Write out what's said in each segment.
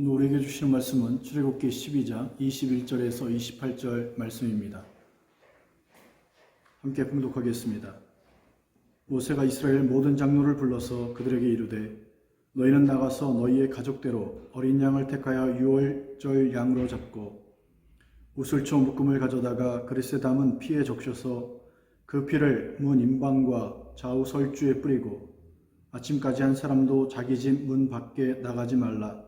오늘 우리에게 주시는 말씀은 출애굽기 12장 21절에서 28절 말씀입니다. 함께 봉독하겠습니다. 모세가 이스라엘 모든 장로를 불러서 그들에게 이르되 너희는 나가서 너희의 가족대로 어린 양을 택하여 유월절 양으로 잡고 우슬초 묶음을 가져다가 그릇에 담은 피에 적셔서 그 피를 문 임방과 좌우 설주에 뿌리고 아침까지 한 사람도 자기 집 문 밖에 나가지 말라.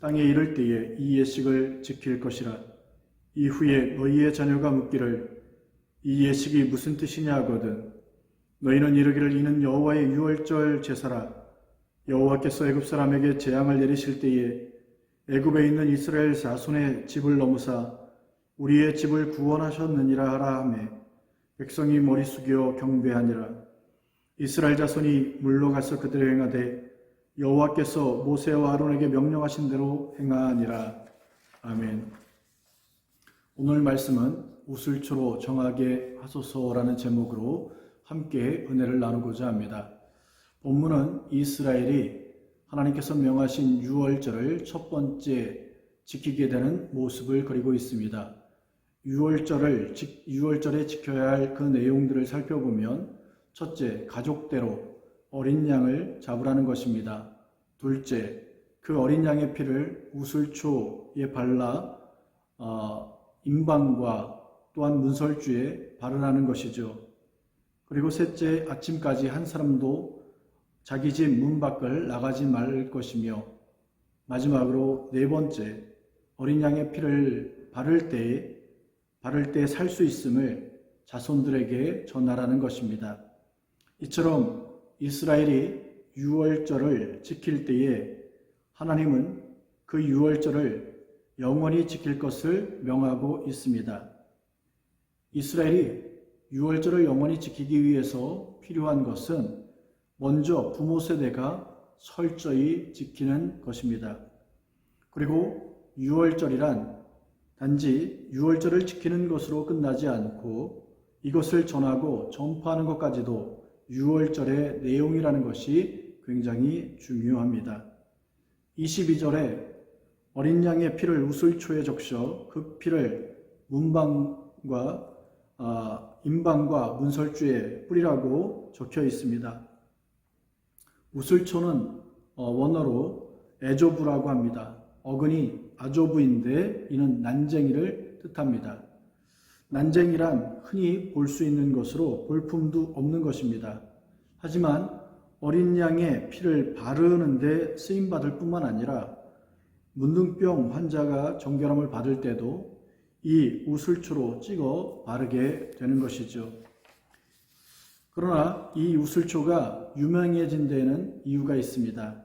땅에 이를 때에 이 예식을 지킬 것이라. 이후에 너희의 자녀가 묻기를 이 예식이 무슨 뜻이냐 하거든. 너희는 이르기를 이는 여호와의 유월절 제사라. 여호와께서 애굽 사람에게 재앙을 내리실 때에 애굽에 있는 이스라엘 자손의 집을 넘으사 우리의 집을 구원하셨느니라 하라 하매 백성이 머리 숙여 경배하니라. 이스라엘 자손이 물러가서 그들의 행하되 여호와께서 모세와 아론에게 명령하신 대로 행하니라. 아멘. 오늘 말씀은 우슬초로 정하게 하소서라는 제목으로 함께 은혜를 나누고자 합니다. 본문은 이스라엘이 하나님께서 명하신 유월절을 첫 번째 지키게 되는 모습을 그리고 있습니다. 유월절을 유월절에 지켜야 할 그 내용들을 살펴보면 첫째 가족대로 어린 양을 잡으라는 것입니다. 둘째 그 어린 양의 피를 우슬초에 발라 어, 임방과 또한 문설주에 바르라는 것이죠. 그리고 셋째 아침까지 한 사람도 자기 집 문 밖을 나가지 말 것이며 마지막으로 네 번째 어린 양의 피를 바를 때에 바를 때 살 수 있음을 자손들에게 전하라는 것입니다. 이처럼 이스라엘이 유월절을 지킬 때에 하나님은 그 유월절을 영원히 지킬 것을 명하고 있습니다. 이스라엘이 유월절을 영원히 지키기 위해서 필요한 것은 먼저 부모 세대가 철저히 지키는 것입니다. 그리고 유월절이란 단지 유월절을 지키는 것으로 끝나지 않고 이것을 전하고 전파하는 것까지도 유월절의 내용이라는 것이 굉장히 중요합니다. 22절에 어린 양의 피를 우슬초에 적셔 그 피를 문방과 아, 임방과 문설주에 뿌리라고 적혀 있습니다. 우슬초는 어, 원어로 에조부라고 합니다. 어근이 아조부인데 이는 난쟁이를 뜻합니다. 난쟁이란 흔히 볼 수 있는 것으로 볼품도 없는 것입니다. 하지만 어린 양의 피를 바르는데 쓰임 받을 뿐만 아니라 문둥병 환자가 정결함을 받을 때도 이 우슬초로 찍어 바르게 되는 것이죠. 그러나 이 우슬초가 유명해진 데에는 이유가 있습니다.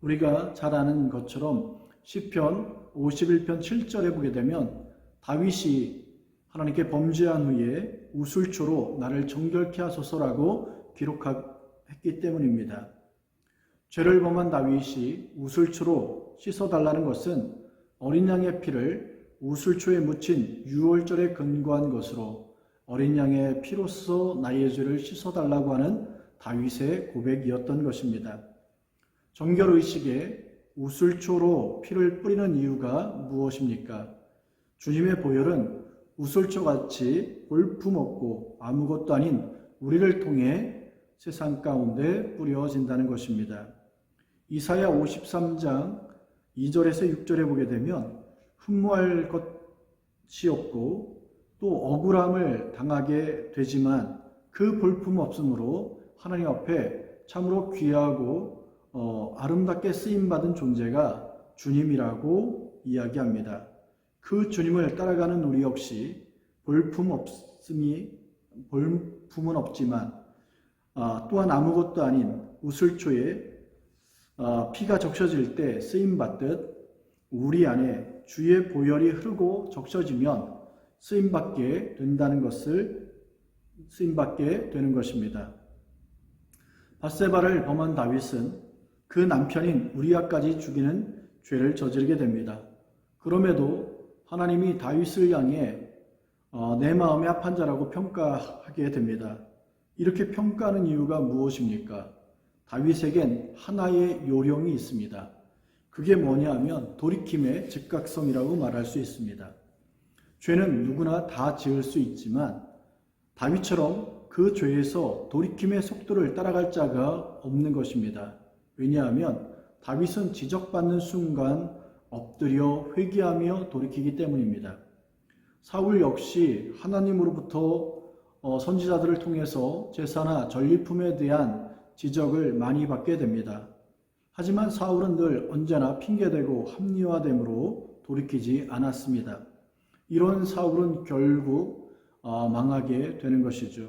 우리가 잘 아는 것처럼 시편 51편 7절에 보게 되면 다윗이 하나님께 범죄한 후에 우슬초로 나를 정결케 하소서라고 기록했기 때문입니다. 죄를 범한 다윗이 우슬초로 씻어달라는 것은 어린 양의 피를 우슬초에 묻힌 유월절에 근거한 것으로 어린 양의 피로써 나의 죄를 씻어달라고 하는 다윗의 고백이었던 것입니다. 정결의식에 우슬초로 피를 뿌리는 이유가 무엇입니까? 주님의 보혈은 우슬초 같이 볼품없고 아무것도 아닌 우리를 통해 세상 가운데 뿌려진다는 것입니다. 이사야 53장 2절에서 6절에 보게 되면 흠모할 것이 없고 또 억울함을 당하게 되지만 그 볼품 없음으로 하나님 앞에 참으로 귀하고 어, 아름답게 쓰임 받은 존재가 주님이라고 이야기합니다. 그 주님을 따라가는 우리 역시 볼품 없음이 볼품은 없지만 아, 또한 아무것도 아닌 우슬초에 아, 피가 적셔질 때 쓰임 받듯 우리 안에 주의 보혈이 흐르고 적셔지면 쓰임 받게 된다는 것을 쓰임 받게 되는 것입니다. 바세바를 범한 다윗은 그 남편인 우리아까지 죽이는 죄를 저지르게 됩니다. 그럼에도 하나님이 다윗을 향해 어, 내 마음의 합한 자라고 평가하게 됩니다. 이렇게 평가하는 이유가 무엇입니까? 다윗에겐 하나의 요령이 있습니다. 그게 뭐냐 하면 돌이킴의 즉각성이라고 말할 수 있습니다. 죄는 누구나 다 지을 수 있지만 다윗처럼 그 죄에서 돌이킴의 속도를 따라갈 자가 없는 것입니다. 왜냐하면 다윗은 지적받는 순간 엎드려 회개하며 돌이키기 때문입니다. 사울 역시 하나님으로부터 어, 선지자들을 통해서 제사나 전리품에 대한 지적을 많이 받게 됩니다. 하지만 사울은 늘 언제나 핑계대고 합리화됨으로 돌이키지 않았습니다. 이런 사울은 결국 어, 망하게 되는 것이죠.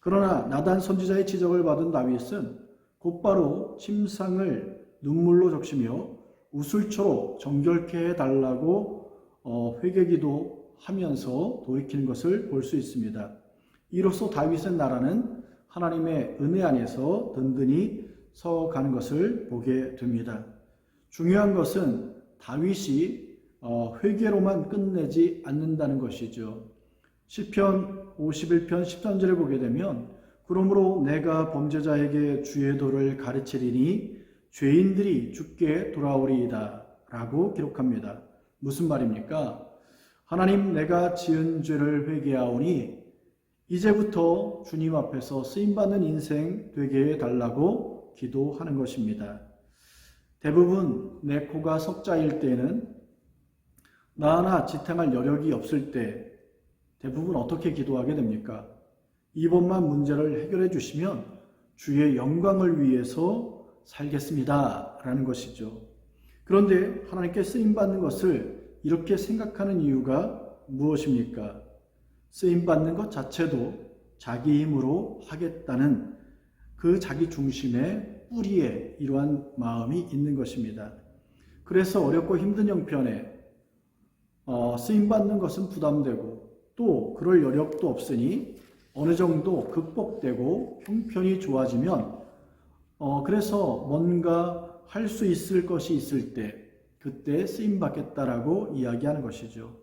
그러나 나단 선지자의 지적을 받은 다윗은 곧바로 침상을 눈물로 적시며 우술초로 정결케 해달라고 어, 회개기도 하면서 돌이키는 것을 볼 수 있습니다. 이로써 다윗의 나라는 하나님의 은혜 안에서 든든히 서가는 것을 보게 됩니다. 중요한 것은 다윗이 어, 회개로만 끝내지 않는다는 것이죠. 시편 51편 13절에 보게 되면 그러므로 내가 범죄자에게 주의 도를 가르치리니 죄인들이 죽게 돌아오리이다 라고 기록합니다. 무슨 말입니까? 하나님 내가 지은 죄를 회개하오니 이제부터 주님 앞에서 쓰임받는 인생 되게 해달라고 기도하는 것입니다. 대부분 내 코가 석자일 때는 나 하나 지탱할 여력이 없을 때 대부분 어떻게 기도하게 됩니까? 이번만 문제를 해결해 주시면 주의 영광을 위해서 살겠습니다. 라는 것이죠. 그런데 하나님께 쓰임받는 것을 이렇게 생각하는 이유가 무엇입니까? 쓰임받는 것 자체도 자기 힘으로 하겠다는 그 자기 중심의 뿌리에 이러한 마음이 있는 것입니다. 그래서 어렵고 힘든 형편에 어, 쓰임받는 것은 부담되고 또 그럴 여력도 없으니 어느 정도 극복되고 형편이 좋아지면 어, 그래서 뭔가 할 수 있을 것이 있을 때 그때 쓰임 받겠다라고 이야기하는 것이죠.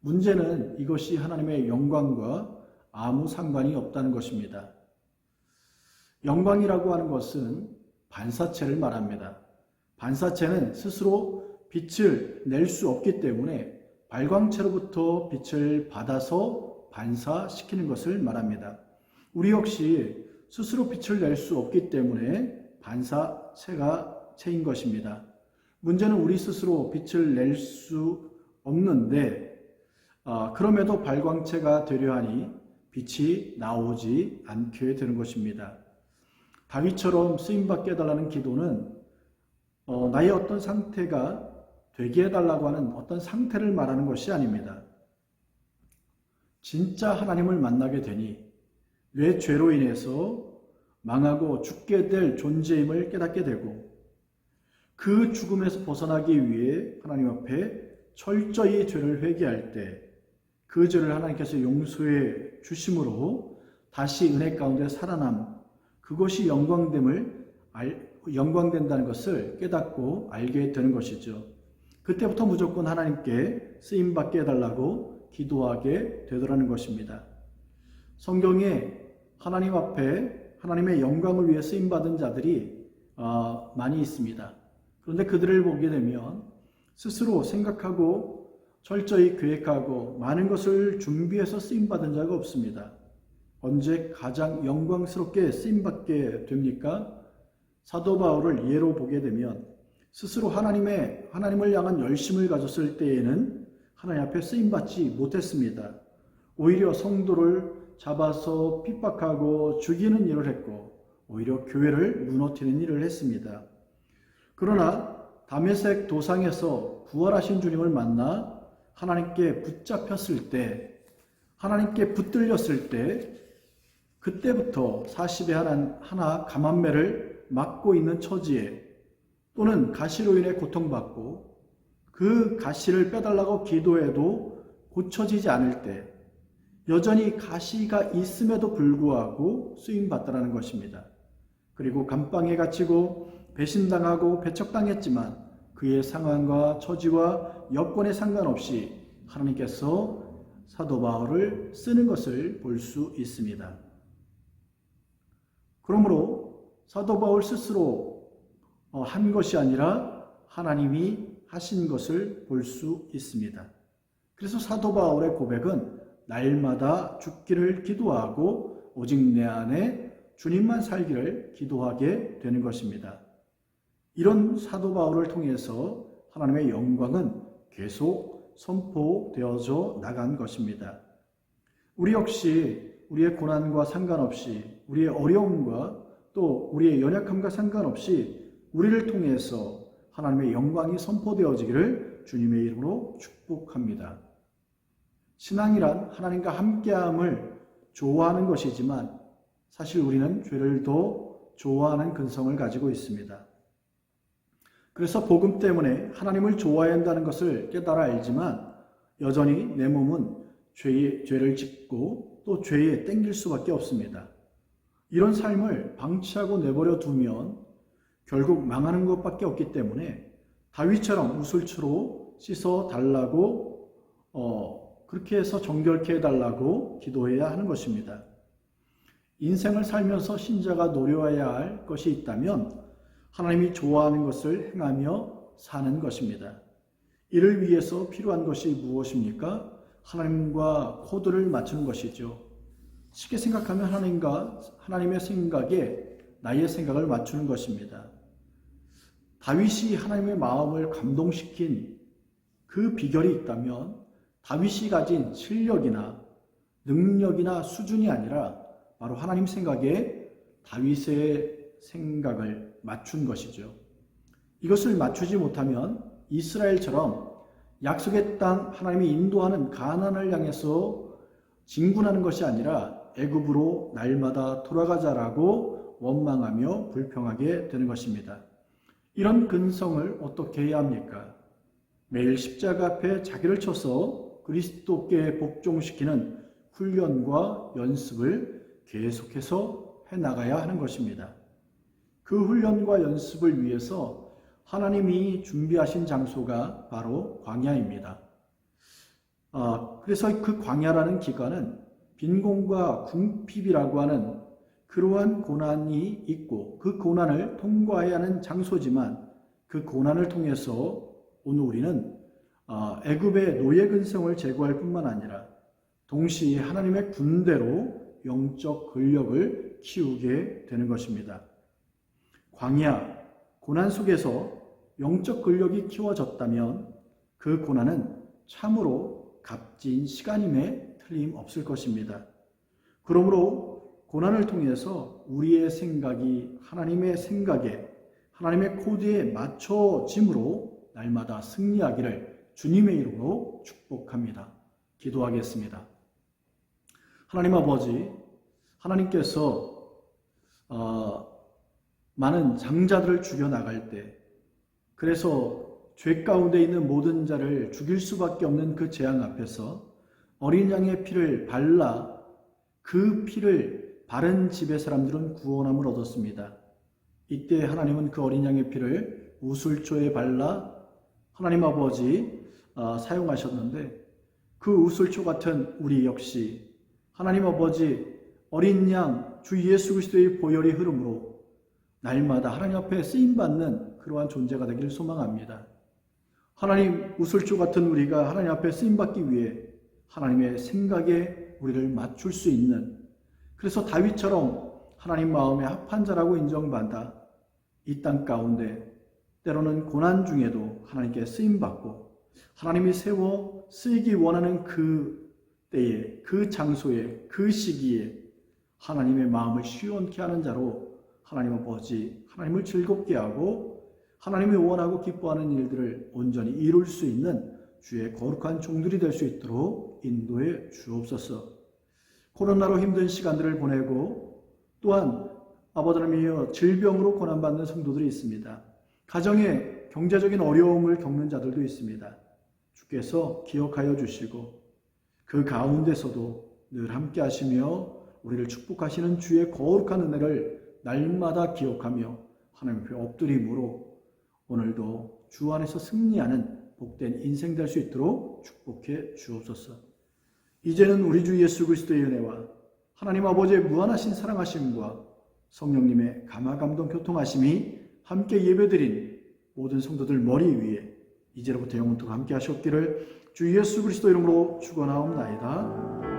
문제는 이것이 하나님의 영광과 아무 상관이 없다는 것입니다. 영광이라고 하는 것은 반사체를 말합니다. 반사체는 스스로 빛을 낼 수 없기 때문에 발광체로부터 빛을 받아서 반사시키는 것을 말합니다. 우리 역시 스스로 빛을 낼 수 없기 때문에 반사체가 체인 것입니다. 문제는 우리 스스로 빛을 낼 수 없는데 어, 그럼에도 발광체가 되려 하니 빛이 나오지 않게 되는 것입니다. 다윗처럼 쓰임받게 해달라는 기도는 어, 나의 어떤 상태가 되게 해달라고 하는 어떤 상태를 말하는 것이 아닙니다. 진짜 하나님을 만나게 되니 왜 죄로 인해서 망하고 죽게 될 존재임을 깨닫게 되고 그 죽음에서 벗어나기 위해 하나님 앞에 철저히 죄를 회개할 때 그 죄를 하나님께서 용서해 주심으로 다시 은혜 가운데 살아남 그것이 영광됨을 알, 영광된다는 것을 깨닫고 알게 되는 것이죠. 그때부터 무조건 하나님께 쓰임 받게 해달라고 기도하게 되더라는 것입니다. 성경에 하나님 앞에 하나님의 영광을 위해 쓰임 받은 자들이 어, 많이 있습니다. 그런데 그들을 보게 되면 스스로 생각하고 철저히 계획하고 많은 것을 준비해서 쓰임 받은 자가 없습니다. 언제 가장 영광스럽게 쓰임 받게 됩니까? 사도 바울을 예로 보게 되면 스스로 하나님의 하나님을 향한 열심을 가졌을 때에는 하나님 앞에 쓰임 받지 못했습니다. 오히려 성도를 잡아서 핍박하고 죽이는 일을 했고 오히려 교회를 무너뜨리는 일을 했습니다. 그러나 담에색 도상에서 부활하신 주님을 만나 하나님께 붙잡혔을 때 하나님께 붙들렸을 때 그때부터 40의 하나, 하나 감한매를 맞고 있는 처지에 또는 가시로 인해 고통받고 그 가시를 빼달라고 기도해도 고쳐지지 않을 때 여전히 가시가 있음에도 불구하고 쓰임 받다라는 것입니다. 그리고 감방에 갇히고 배신당하고 배척당했지만 그의 상황과 처지와 여건에 상관없이 하나님께서 사도 바울을 쓰는 것을 볼 수 있습니다. 그러므로 사도 바울 스스로 어, 한 것이 아니라 하나님이 하신 것을 볼 수 있습니다. 그래서 사도 바울의 고백은 날마다 죽기를 기도하고 오직 내 안에 주님만 살기를 기도하게 되는 것입니다. 이런 사도 바울을 통해서 하나님의 영광은 계속 선포되어져 나간 것입니다. 우리 역시 우리의 고난과 상관없이 우리의 어려움과 또 우리의 연약함과 상관없이 우리를 통해서 하나님의 영광이 선포되어지기를 주님의 이름으로 축복합니다. 신앙이란 하나님과 함께함을 좋아하는 것이지만 사실 우리는 죄를 더 좋아하는 근성을 가지고 있습니다. 그래서 복음 때문에 하나님을 좋아해야 한다는 것을 깨달아 알지만 여전히 내 몸은 죄의, 죄를 짓고 또 죄에 땡길 수밖에 없습니다. 이런 삶을 방치하고 내버려 두면 결국 망하는 것밖에 없기 때문에 다윗처럼 우슬초로 씻어 달라고 어, 그렇게 해서 정결케 해달라고 기도해야 하는 것입니다. 인생을 살면서 신자가 노려야 할 것이 있다면 하나님이 좋아하는 것을 행하며 사는 것입니다. 이를 위해서 필요한 것이 무엇입니까? 하나님과 코드를 맞추는 것이죠. 쉽게 생각하면 하나님과 하나님의 생각에 나의 생각을 맞추는 것입니다. 다윗이 하나님의 마음을 감동시킨 그 비결이 있다면 다윗이 가진 실력이나 능력이나 수준이 아니라 바로 하나님 생각에 다윗의 생각을 맞춘 것이죠. 이것을 맞추지 못하면 이스라엘처럼 약속의 땅 하나님이 인도하는 가난을 향해서 진군하는 것이 아니라 애굽으로 날마다 돌아가자라고 원망하며 불평하게 되는 것입니다. 이런 근성을 어떻게 해야 합니까? 매일 십자가 앞에 자기를 쳐서 그리스도께 복종시키는 훈련과 연습을 계속해서 해 나가야 하는 것입니다. 그 훈련과 연습을 위해서 하나님이 준비하신 장소가 바로 광야입니다. 아, 그래서 그 광야라는 기간은 빈곤과 궁핍이라고 하는 그러한 고난이 있고 그 고난을 통과해야 하는 장소지만 그 고난을 통해서 오늘 우리는 아, 애굽의 노예 근성을 제거할 뿐만 아니라 동시에 하나님의 군대로 영적 근력을 키우게 되는 것입니다. 광야, 고난 속에서 영적 근력이 키워졌다면 그 고난은 참으로 값진 시간임에 틀림없을 것입니다. 그러므로 고난을 통해서 우리의 생각이 하나님의 생각에 하나님의 코드에 맞춰짐으로 날마다 승리하기를 주님의 이름으로 축복합니다. 기도하겠습니다. 하나님 아버지, 하나님께서 어, 많은 장자들을 죽여 나갈 때, 그래서 죄 가운데 있는 모든 자를 죽일 수밖에 없는 그 재앙 앞에서 어린 양의 피를 발라 그 피를 바른 집의 사람들은 구원함을 얻었습니다. 이때 하나님은 그 어린 양의 피를 우술초에 발라 하나님 아버지 어, 사용하셨는데 그 우술초 같은 우리 역시 하나님 아버지 어린 양 주 예수 그리스도의 보혈의 흐름으로 날마다 하나님 앞에 쓰임 받는 그러한 존재가 되기를 소망합니다. 하나님 우슬초 같은 우리가 하나님 앞에 쓰임 받기 위해 하나님의 생각에 우리를 맞출 수 있는 그래서 다윗처럼 하나님 마음에 합한 자라고 인정받아 이 땅 가운데 때로는 고난 중에도 하나님께 쓰임 받고 하나님이 세워 쓰이기 원하는 그 때에 그 장소에 그 시기에 하나님의 마음을 시원케 하는 자로 하나님 아버지 하나님을 즐겁게 하고 하나님이 원하고 기뻐하는 일들을 온전히 이룰 수 있는 주의 거룩한 종들이 될 수 있도록 인도해 주옵소서. 코로나로 힘든 시간들을 보내고 또한 아버지 하나님이여 질병으로 고난받는 성도들이 있습니다. 가정에 경제적인 어려움을 겪는 자들도 있습니다. 주께서 기억하여 주시고 그 가운데서도 늘 함께 하시며 우리를 축복하시는 주의 거룩한 은혜를 날마다 기억하며 하나님 앞에 엎드림으로 오늘도 주 안에서 승리하는 복된 인생 될 수 있도록 축복해 주옵소서. 이제는 우리 주 예수 그리스도의 은혜와 하나님 아버지의 무한하신 사랑하심과 성령님의 감화감동 교통하심이 함께 예배드린 모든 성도들 머리 위에 이제로부터 영원토록 함께 하셨기를 주 예수 그리스도 이름으로 축원하옵나이다.